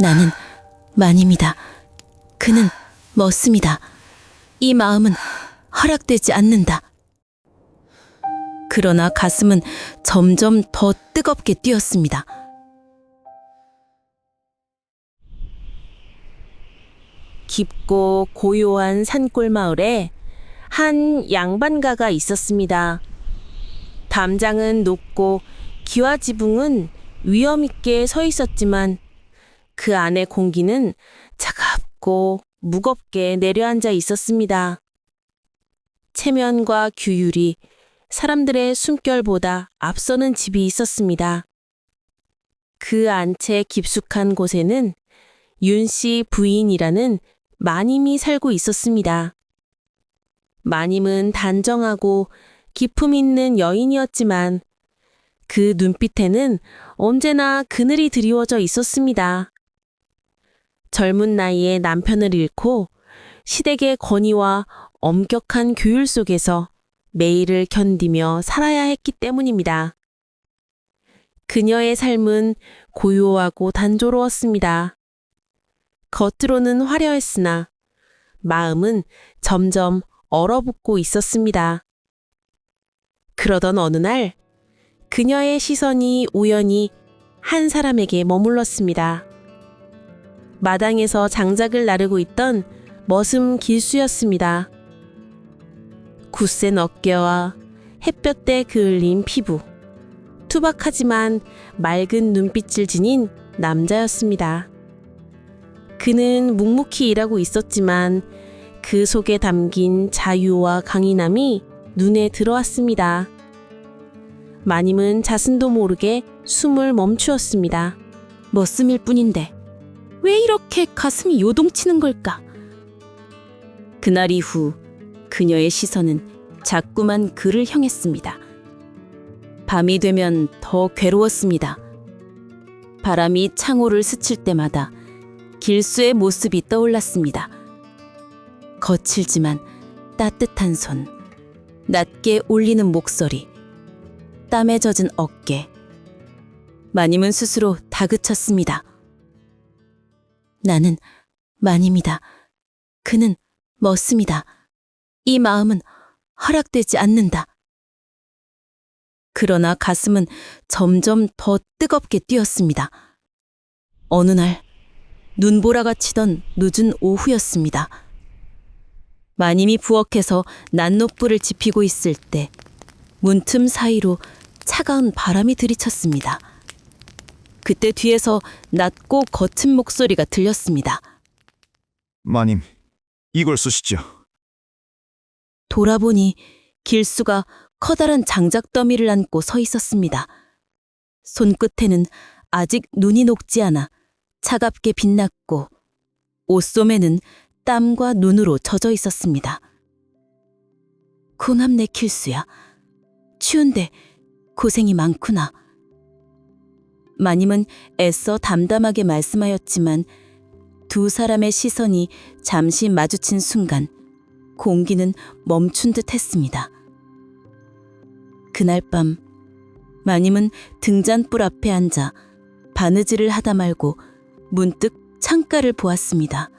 나는 마님이다. 그는 멋습니다. 이 마음은 허락되지 않는다. 그러나 가슴은 점점 더 뜨겁게 뛰었습니다. 깊고 고요한 산골 마을에 한 양반가가 있었습니다. 담장은 높고 기와 지붕은 위험 있게 서 있었지만 그 안의 공기는 차갑고 무겁게 내려앉아 있었습니다. 체면과 규율이 사람들의 숨결보다 앞서는 집이 있었습니다. 그 안채 깊숙한 곳에는 윤 씨 부인이라는 마님이 살고 있었습니다. 마님은 단정하고 기품 있는 여인이었지만 그 눈빛에는 언제나 그늘이 드리워져 있었습니다. 젊은 나이에 남편을 잃고 시댁의 권위와 엄격한 교율 속에서 매일을 견디며 살아야 했기 때문입니다. 그녀의 삶은 고요하고 단조로웠습니다. 겉으로는 화려했으나 마음은 점점 얼어붙고 있었습니다. 그러던 어느 날 그녀의 시선이 우연히 한 사람에게 머물렀습니다. 마당에서 장작을 나르고 있던 머슴 길수였습니다. 굳센 어깨와 햇볕에 그을린 피부, 투박하지만 맑은 눈빛을 지닌 남자였습니다. 그는 묵묵히 일하고 있었지만 그 속에 담긴 자유와 강인함이 눈에 들어왔습니다. 마님은 자신도 모르게 숨을 멈추었습니다. 머슴일 뿐인데 왜 이렇게 가슴이 요동치는 걸까? 그날 이후 그녀의 시선은 자꾸만 그를 향했습니다. 밤이 되면 더 괴로웠습니다. 바람이 창호를 스칠 때마다 길수의 모습이 떠올랐습니다. 거칠지만 따뜻한 손, 낮게 울리는 목소리, 땀에 젖은 어깨. 마님은 스스로 다그쳤습니다. 나는 마님이다. 그는 멋습니다. 이 마음은 허락되지 않는다. 그러나 가슴은 점점 더 뜨겁게 뛰었습니다. 어느 날 눈보라가 치던 늦은 오후였습니다. 마님이 부엌에서 난로불을 지피고 있을 때 문틈 사이로 차가운 바람이 들이쳤습니다. 그때 뒤에서 낮고 거친 목소리가 들렸습니다. 마님, 이걸 쓰시죠. 돌아보니 길수가 커다란 장작 더미를 안고 서 있었습니다. 손끝에는 아직 눈이 녹지 않아 차갑게 빛났고 옷소매는 땀과 눈으로 젖어 있었습니다. 고남네 길수야. 추운데 고생이 많구나. 마님은 애써 담담하게 말씀하였지만 두 사람의 시선이 잠시 마주친 순간 공기는 멈춘 듯 했습니다. 그날 밤 마님은 등잔불 앞에 앉아 바느질을 하다 말고 문득 창가를 보았습니다.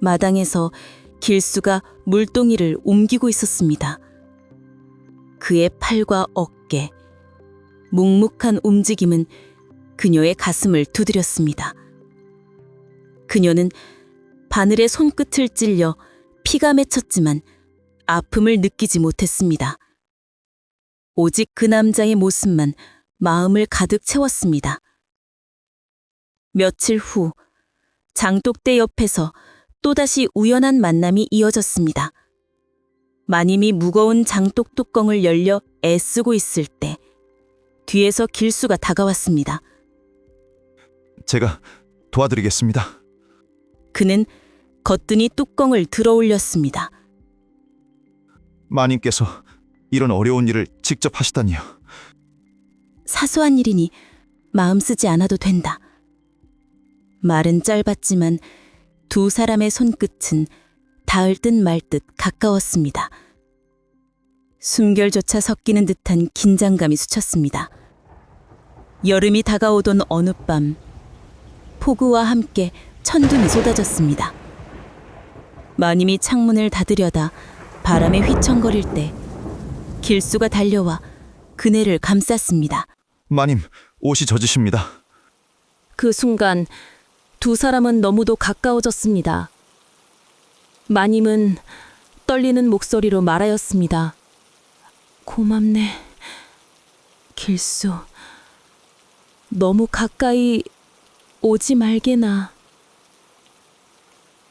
마당에서 길수가 물동이를 옮기고 있었습니다. 그의 팔과 어깨, 묵묵한 움직임은 그녀의 가슴을 두드렸습니다. 그녀는 바늘의 손끝을 찔려 피가 맺혔지만 아픔을 느끼지 못했습니다. 오직 그 남자의 모습만 마음을 가득 채웠습니다. 며칠 후 장독대 옆에서 또다시 우연한 만남이 이어졌습니다. 마님이 무거운 장독 뚜껑을 열려 애쓰고 있을 때 뒤에서 길수가 다가왔습니다. 제가 도와드리겠습니다. 그는 거뜬히 뚜껑을 들어 올렸습니다. 마님께서 이런 어려운 일을 직접 하시다니요. 사소한 일이니 마음 쓰지 않아도 된다. 말은 짧았지만 두 사람의 손끝은 닿을 듯 말 듯 가까웠습니다. 숨결조차 섞이는 듯한 긴장감이 스쳤습니다. 여름이 다가오던 어느 밤, 폭우와 함께 천둥이 쏟아졌습니다. 마님이 창문을 닫으려다 바람에 휘청거릴 때 길수가 달려와 그네를 감쌌습니다. 마님, 옷이 젖으십니다. 그 순간 두 사람은 너무도 가까워졌습니다. 마님은 떨리는 목소리로 말하였습니다. 고맙네. 길수. 너무 가까이 오지 말게나.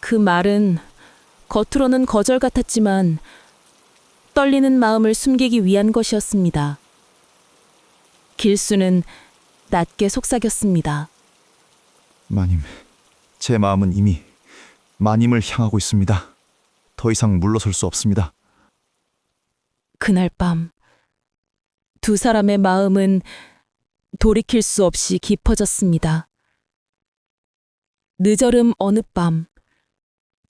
그 말은 겉으로는 거절 같았지만 떨리는 마음을 숨기기 위한 것이었습니다. 길수는 낮게 속삭였습니다. 마님, 제 마음은 이미 마님을 향하고 있습니다. 더 이상 물러설 수 없습니다. 그날 밤, 두 사람의 마음은 돌이킬 수 없이 깊어졌습니다. 늦어름 어느 밤,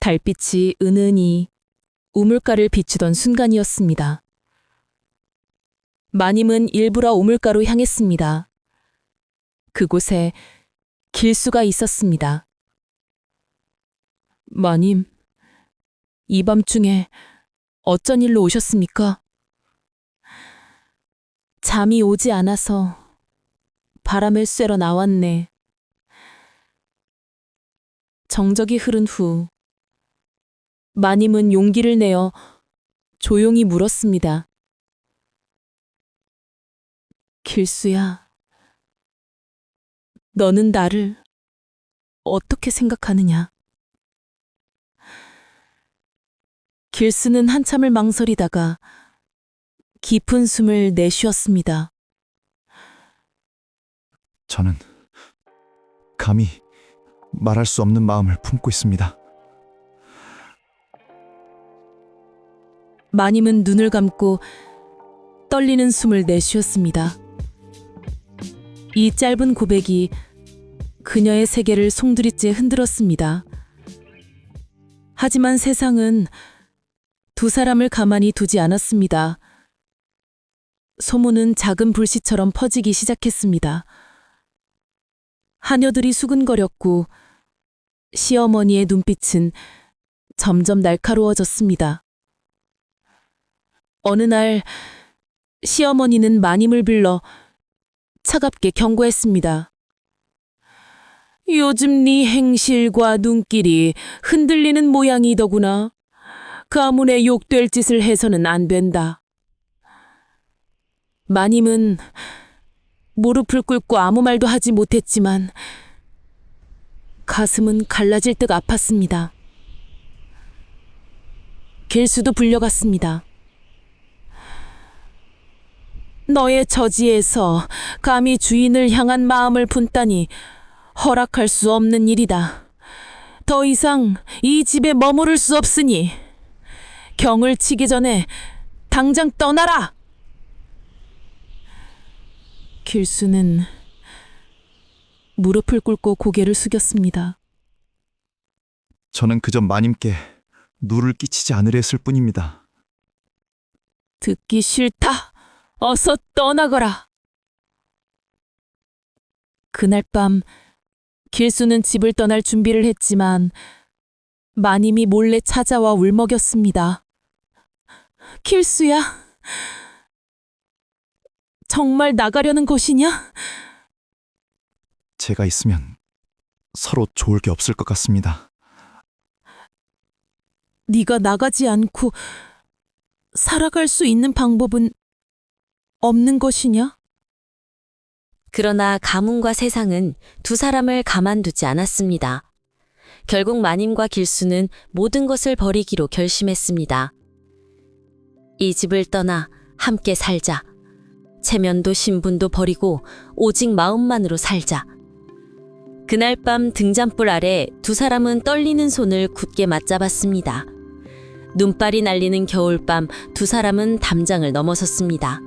달빛이 은은히 우물가를 비추던 순간이었습니다. 마님은 일부러 우물가로 향했습니다. 그곳에 길수가 있었습니다. 마님, 이 밤중에 어쩐 일로 오셨습니까? 잠이 오지 않아서 바람을 쐬러 나왔네. 정적이 흐른 후 마님은 용기를 내어 조용히 물었습니다. 길수야, 너는 나를 어떻게 생각하느냐? 길수는 한참을 망설이다가 깊은 숨을 내쉬었습니다. 저는 감히 말할 수 없는 마음을 품고 있습니다. 마님은 눈을 감고 떨리는 숨을 내쉬었습니다. 이 짧은 고백이 그녀의 세계를 송두리째 흔들었습니다. 하지만 세상은 두 사람을 가만히 두지 않았습니다. 소문은 작은 불씨처럼 퍼지기 시작했습니다. 하녀들이 수근거렸고 시어머니의 눈빛은 점점 날카로워졌습니다. 어느 날 시어머니는 마님을 불러 차갑게 경고했습니다. 요즘 네 행실과 눈길이 흔들리는 모양이더구나. 가문에 욕될 짓을 해서는 안 된다. 마님은 무릎을 꿇고 아무 말도 하지 못했지만 가슴은 갈라질 듯 아팠습니다. 길수도 불려갔습니다. 너의 저지에서 감히 주인을 향한 마음을 품다니 허락할 수 없는 일이다. 더 이상 이 집에 머무를 수 없으니 경을 치기 전에 당장 떠나라! 길수는 무릎을 꿇고 고개를 숙였습니다. 저는 그저 마님께 누를 끼치지 않으려 했을 뿐입니다. 듣기 싫다. 어서 떠나거라. 그날 밤 길수는 집을 떠날 준비를 했지만 마님이 몰래 찾아와 울먹였습니다. 길수야. 정말 나가려는 것이냐? 제가 있으면 서로 좋을 게 없을 것 같습니다. 네가 나가지 않고 살아갈 수 있는 방법은 없는 것이냐? 그러나 가문과 세상은 두 사람을 가만두지 않았습니다. 결국 마님과 길수는 모든 것을 버리기로 결심했습니다. 이 집을 떠나 함께 살자. 체면도 신분도 버리고 오직 마음만으로 살자. 그날 밤 등잔불 아래 두 사람은 떨리는 손을 굳게 맞잡았습니다. 눈발이 날리는 겨울밤 두 사람은 담장을 넘어섰습니다.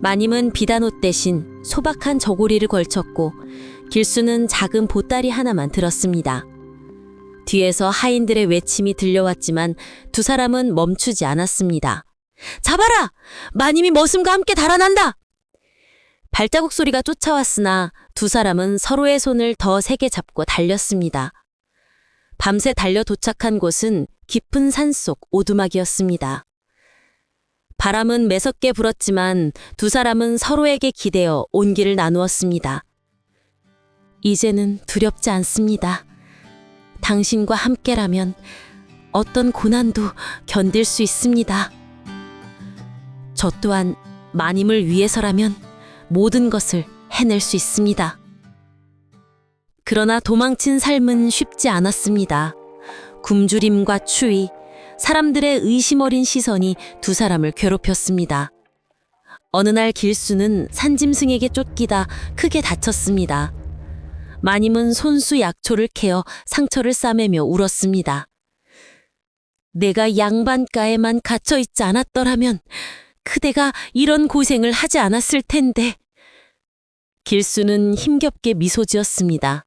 마님은 비단옷 대신 소박한 저고리를 걸쳤고 길수는 작은 보따리 하나만 들었습니다. 뒤에서 하인들의 외침이 들려왔지만 두 사람은 멈추지 않았습니다. 잡아라! 마님이 머슴과 함께 달아난다! 발자국 소리가 쫓아왔으나 두 사람은 서로의 손을 더 세게 잡고 달렸습니다. 밤새 달려 도착한 곳은 깊은 산속 오두막이었습니다. 바람은 매섭게 불었지만 두 사람은 서로에게 기대어 온기를 나누었습니다. 이제는 두렵지 않습니다. 당신과 함께라면 어떤 고난도 견딜 수 있습니다. 저 또한 마님을 위해서라면 모든 것을 해낼 수 있습니다. 그러나 도망친 삶은 쉽지 않았습니다. 굶주림과 추위, 사람들의 의심 어린 시선이 두 사람을 괴롭혔습니다. 어느 날 길수는 산짐승에게 쫓기다 크게 다쳤습니다. 마님은 손수 약초를 캐어 상처를 싸매며 울었습니다. 내가 양반가에만 갇혀 있지 않았더라면 그대가 이런 고생을 하지 않았을 텐데. 길수는 힘겹게 미소 지었습니다.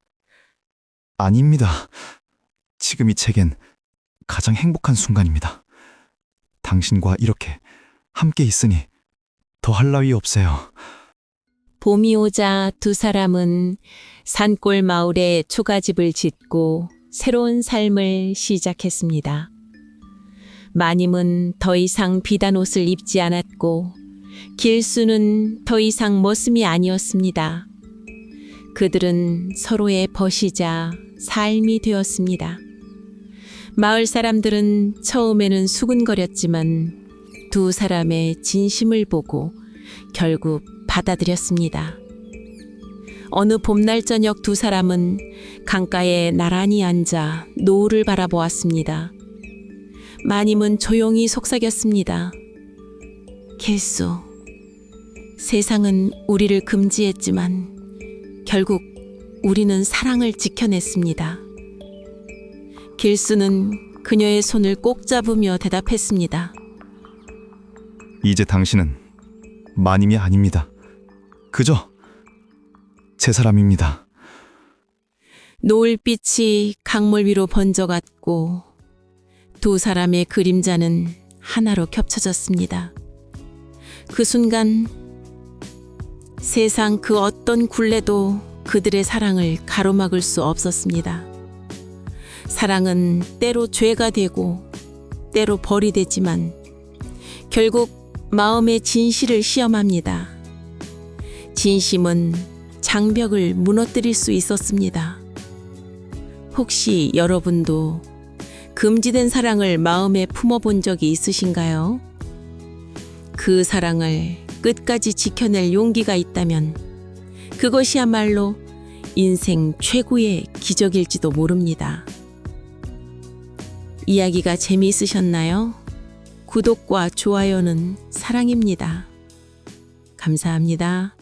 아닙니다. 지금 이 책엔 가장 행복한 순간입니다. 당신과 이렇게 함께 있으니 더할 나위 없어요. 봄이 오자 두 사람은 산골 마을에 초가집을 짓고 새로운 삶을 시작했습니다. 마님은 더 이상 비단 옷을 입지 않았고 길수는 더 이상 머슴이 아니었습니다. 그들은 서로의 벗이자 삶이 되었습니다. 마을 사람들은 처음에는 수군거렸지만 두 사람의 진심을 보고 결국 받아들였습니다. 어느 봄날 저녁 두 사람은 강가에 나란히 앉아 노을을 바라보았습니다. 마님은 조용히 속삭였습니다. 길수, 세상은 우리를 금지했지만 결국 우리는 사랑을 지켜냈습니다. 길수는 그녀의 손을 꼭 잡으며 대답했습니다. 이제 당신은 마님이 아닙니다. 그저 제 사람입니다. 노을빛이 강물 위로 번져갔고 두 사람의 그림자는 하나로 겹쳐졌습니다. 그 순간 세상 그 어떤 굴레도 그들의 사랑을 가로막을 수 없었습니다. 사랑은 때로 죄가 되고 때로 벌이 되지만 결국 마음의 진실을 시험합니다. 진심은 장벽을 무너뜨릴 수 있었습니다. 혹시 여러분도 금지된 사랑을 마음에 품어본 적이 있으신가요? 그 사랑을 끝까지 지켜낼 용기가 있다면 그것이야말로 인생 최고의 기적일지도 모릅니다. 이야기가 재미있으셨나요? 구독과 좋아요는 사랑입니다. 감사합니다.